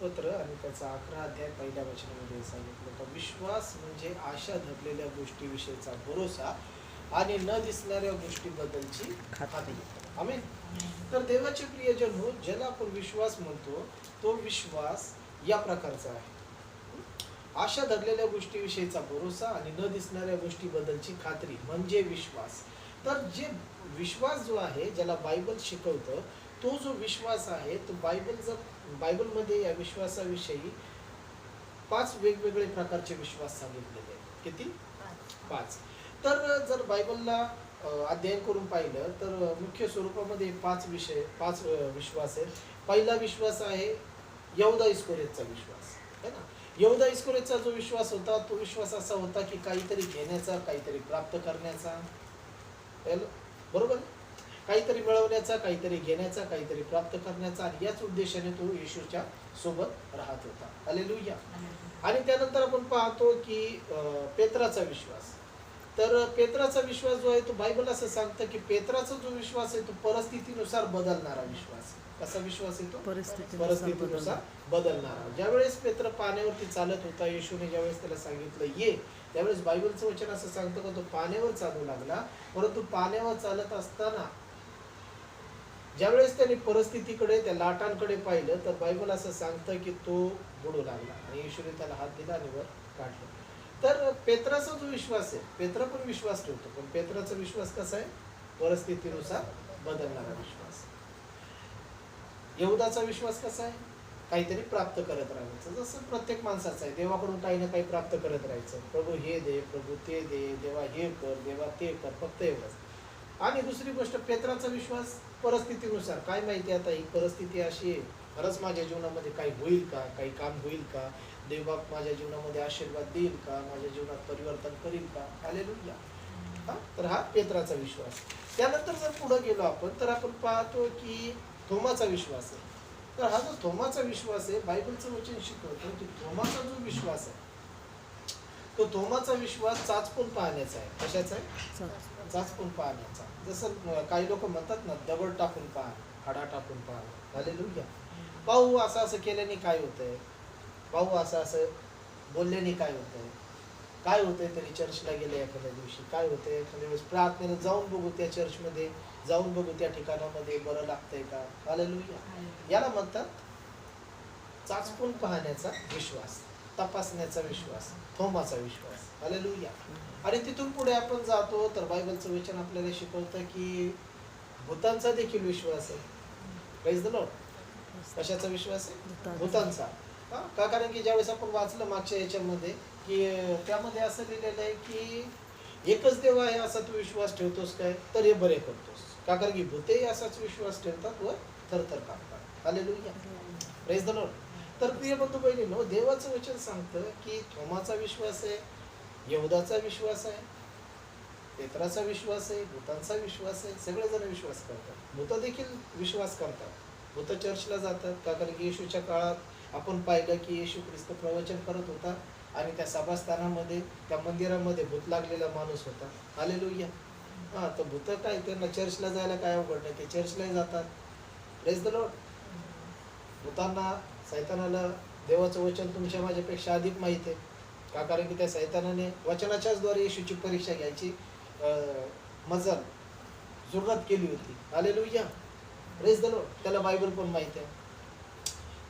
पत्र आणि त्याचा अकरा अध्याय पहिल्या वचनामध्ये सांगितलं. का विश्वास म्हणजे आशा धरलेल्या गोष्टीविषयीचा भरोसा आणि न दिसणाऱ्या गोष्टीबद्दलची खात्री. आम्ही तर देवाचे प्रियजन हो ज्याला आपण विश्वास म्हणतो तो विश्वास या प्रकारचा आहे. आशा धरलेल्या गोष्टीविषयीचा भरोसा आणि न दिसणाऱ्या गोष्टीबद्दलची खात्री म्हणजे विश्वास. तर जे विश्वास जो आहे ज्याला बायबल शिकवतं तो जो विश्वास आहे तो बायबल जर बायबलमध्ये या विश्वासाविषयी पाच वेगवेगळे प्रकारचे विश्वास सांगितलेले आहेत. किती? पाच. तर जर बायबलला अध्ययन करून पाहिलं तर मुख्य स्वरूपामध्ये पाच विषय पाच विश्वास आहेत. पहिला विश्वास आहे यौदा इस्कोरेचा विश्वास. है ना? यौदा इस्कोरेचा जो विश्वास होता तो विश्वास असा होता की काहीतरी घेण्याचा काहीतरी प्राप्त करण्याचा. बरोबर? काहीतरी मिळवण्याचा काहीतरी घेण्याचा काहीतरी प्राप्त करण्याचा आणि याच उद्देशाने तो येशूच्या सोबत राहत होता. हालेलुया आणि त्यानंतर आपण पाहतो की पेत्राचा विश्वास. तर पेत्राचा विश्वास जो आहे तो बायबल असं सांगतं की पेत्राचा जो विश्वास आहे तो परिस्थितीनुसार बदलणारा विश्वास कसा विश्वास आहे तो? परिस्थितीनुसार परिस्थितीनुसार बदलणारा. ज्यावेळेस पेत्र पाण्यावरती चालत होता येशूने ज्यावेळेस त्याला सांगितलं ये त्यावेळेस बायबलचं वचन असं सांगतं का तो पाण्यावर चालू लागला. परंतु पाण्यावर चालत असताना ज्यावेळेस त्याने परिस्थितीकडे त्या लाटांकडे पाहिलं तर बायबल असं सांगतं की तो बुडू लागला आणि येशूने त्याला हात दिला आणि वर काढलं. तर पेत्राचा जो विश्वास आहे पेत्र पण विश्वास ठेवतो पण पेत्राचा विश्वास कसा आहे? परिस्थितीनुसार बदलणारा विश्वास. येऊदाचा विश्वास कसा आहे? काहीतरी प्राप्त करत राहायचं जसं प्रत्येक माणसाचं आहे. देवाकडून काही ना काही प्राप्त करत राहायचं. प्रभू हे दे प्रभू ते दे देवा हे कर देवा ते कर फक्त एवढंच. आणि दुसरी गोष्ट पेत्राचा विश्वास परिस्थितीनुसार. काय माहिती आता ही परिस्थिती अशी आहे. खरंच माझ्या जीवनामध्ये काही होईल का? काही काम होईल का? देवबाप माझ्या जीवनामध्ये आशीर्वाद देईल का? माझ्या जीवनात परिवर्तन करील का? आले हा? तर हा पेत्राचा विश्वास. त्यानंतर जर पुढे गेलो आपण तर आपण पाहतो की थोमाचा विश्वास आहे. तर हा जो थोमाचा विश्वास आहे बायबलचं वचन शिकवतो की थोमाचा जो विश्वास आहे तो थोमाचा विश्वास चाचपून पाहण्याचा आहे. कशाचा आहे? चाचपून. पाहण्याचा. जसं काही लोक म्हणतात ना दगड टाकून पहा हाडा टाकून पहा. झालेलं पाहू असं असं केल्याने काय होतंय? पाहू असं असं बोलल्याने काय होतंय? काय होतंय तरी चर्चला गेले एखाद्या दिवशी? काय होतंय? एखाद्या वेळेस प्रार्थनेनं जाऊन बघू त्या चर्चमध्ये जाऊन बघू त्या ठिकाणामध्ये बरं लागतंय का? हालेलुया याला म्हणतात चाचपून पाहण्याचा विश्वास. तपासण्याचा विश्वास थोमाचा विश्वास. हालेलुया आणि तिथून पुढे आपण जातो तर बायबलचं वचन आपल्याला शिकवतं की भूतांचा देखील विश्वास आहे. The Lord. कशाचा विश्वास आहे? भूतांचा. का? कारण की ज्यावेळेस आपण वाचलं मागच्या याच्यामध्ये की त्यामध्ये असं लिहिलेलं आहे की एकच देव आहे असा तू विश्वास ठेवतोस काय? तर हे बरे करतोस. का? कारण की भूतेही असाच विश्वास ठेवतात व थरथर कापतात. हालेलुया प्रेज द लॉर्ड तर प्रिय बंधू बहिणीनो देवाचं वचन सांगतं की थोमाचा विश्वास आहे यहुदाचा विश्वास आहे पेत्राचा विश्वास आहे भूतांचा विश्वास आहे सगळेजण विश्वास करतात. भूत देखील विश्वास करतात. भूत चर्चला जातात का? कारण की येशूच्या काळात आपण पाहिलं की येशू ख्रिस्त प्रवचन करत होता आणि त्या सभास्थानामध्ये त्या मंदिरामध्ये भूत लागलेला माणूस होता. हालेलुया. हा तर भूत काय? त्यांना चर्चला जायला काय अवघड नाही ते चर्चलाही जातात. प्रेज द लॉर्ड भूतांना सैतानाला देवाचं वचन तुमच्या माझ्यापेक्षा अधिक माहीत आहे. का? कारण की त्या सैतानाने वचनाच्याच द्वारे येशूची परीक्षा घ्यायची मजल जुरत केली होती. आले लुया द दलो त्याला बायबल पण माहीत आहे.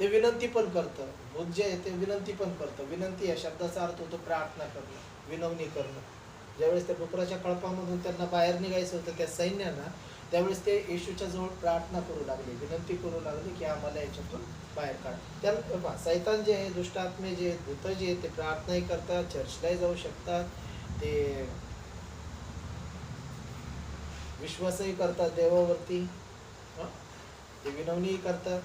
ते विनंती पण करतं. भूत जे आहे ते विनंती पण करतं. विनंती या शब्दाचा अर्थ होतो प्रार्थना करणं विनवणी करणं. ज्यावेळेस त्या डुकराच्या कळपामधून त्यांना बाहेर निघायचं होतं त्या सैन्यांना त्यावेळेस ते येशूच्या जवळ प्रार्थना करू लागले विनंती करू लागले की आम्हाला याच्यातून बाहेर काढ. त्या सैतान जे आहे दुष्टात्मे जे आहेत भूत जे आहेत ते प्रार्थनाही करतात चर्चलाही जाऊ शकतात ते विश्वासही करतात देवावरती ते विनवणीही करतात.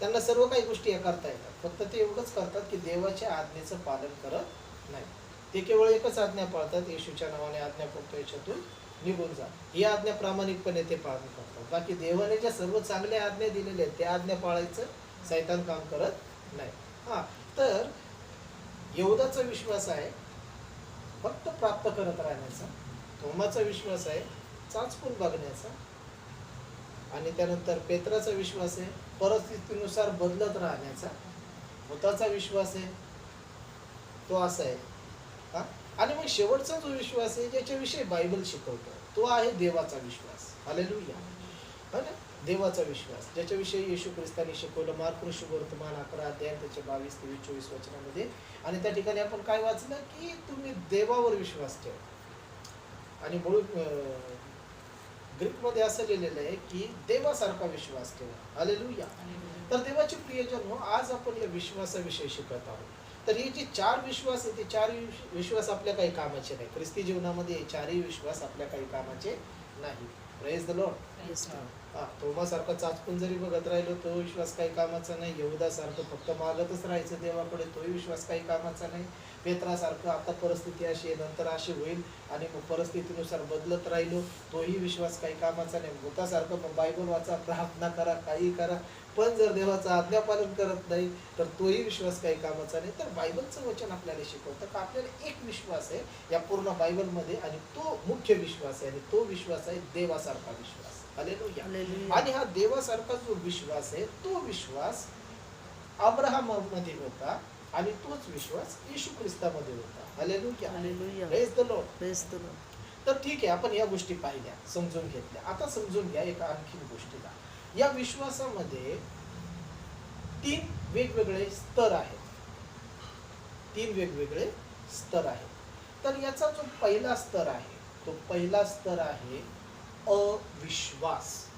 त्यांना सर्व काही गोष्टी या करता येतात. फक्त ते एवढंच करतात की देवाच्या आज्ञेचं पालन करत नाही ते केवळ एकच आज्ञा पाळतात येशूच्या नावाने आज्ञा फक्त याच्यातून निघून जा ही आज्ञा प्रामाणिकपणे ते पालन करतात. बाकी देवाने ज्या सर्व चांगल्या आज्ञा दिलेल्या आहेत त्या आज्ञा पाळायचं सैतान काम करत नाही. हां तर यहुदाचा विश्वास आहे फक्त प्राप्त करत राहण्याचा. थोमाचा विश्वास आहे चाचपून बघण्याचा. आणि त्यानंतर पेत्राचा विश्वास आहे परिस्थितीनुसार बदलत राहण्याचा. भूताचा विश्वास आहे तो असा आहे आणि मग शेवटचा जो विश्वास आहे ज्याच्याविषयी बायबल शिकवतं तो आहे देवाचा विश्वास. हालेलुया हा हो ना? देवाचा विश्वास ज्याच्याविषयी येशू ख्रिस्तानी शिकवलं मार्क वर्तमान अकरा अध्याय त्याचे बावीस तेवीस चोवीस वचनामध्ये. आणि त्या ठिकाणी आपण काय वाचलं? की तुम्ही देवावर विश्वास ठेवा. आणि म्हणून ग्रीकमध्ये असं लिहिलेलं आहे की देवासारखा विश्वास ठेवा. हालेलुया तर देवाचे प्रियजन हो आज आपण या विश्वासाविषयी शिकत आहोत. तर हे जे चार विश्वास आहे ते चार विश्वास आपल्या काही कामाचे नाही ख्रिस्ती जीवनामध्ये हे चारही विश्वास आपल्या काही कामाचे नाही प्रेज द लॉर्ड. हा तोमासारखा चाचपून जरी बघत राहिलो तो विश्वास काही कामाचा नाही. यहुदासारखं फक्त मागतच राहायचं देवाकडे तोही विश्वास काही कामाचा नाही. पेत्रासारखं आता परिस्थिती अशी आहे नंतर अशी होईल आणि मग परिस्थितीनुसार बदलत राहिलो तोही विश्वास काही कामाचा नाही. भूतासारखं मग बायबल वाचा प्रार्थना करा काही करा. पण जर देवाचं आज्ञापालन करत नाही तर तोही विश्वास काही कामाचा नाही. तर बायबलचं वचन आपल्याला शिकवतं का? आपल्याला एक विश्वास आहे या पूर्ण बायबलमध्ये आणि तो मुख्य विश्वास आहे आणि तो विश्वास आहे देवासारखा विश्वास. आणि हा देवासारखा जो विश्वास आहे तो विश्वास अब्राहममध्ये होता आणि तोच विश्वास येशू ख्रिस्तामध्ये होता. Lord. तर ठीक आहे आपण या गोष्टी पाहिल्या समजून घेतल्या. आता समजून घ्या एका आणखीन गोष्टीला. या विश्वासामध्ये तीन वेगवेगळे स्तर आहेत. तीन वेगवेगळे स्तर आहेत. तर याचा जो पहिला स्तर आहे तो पहिला स्तर आहे अविश्वास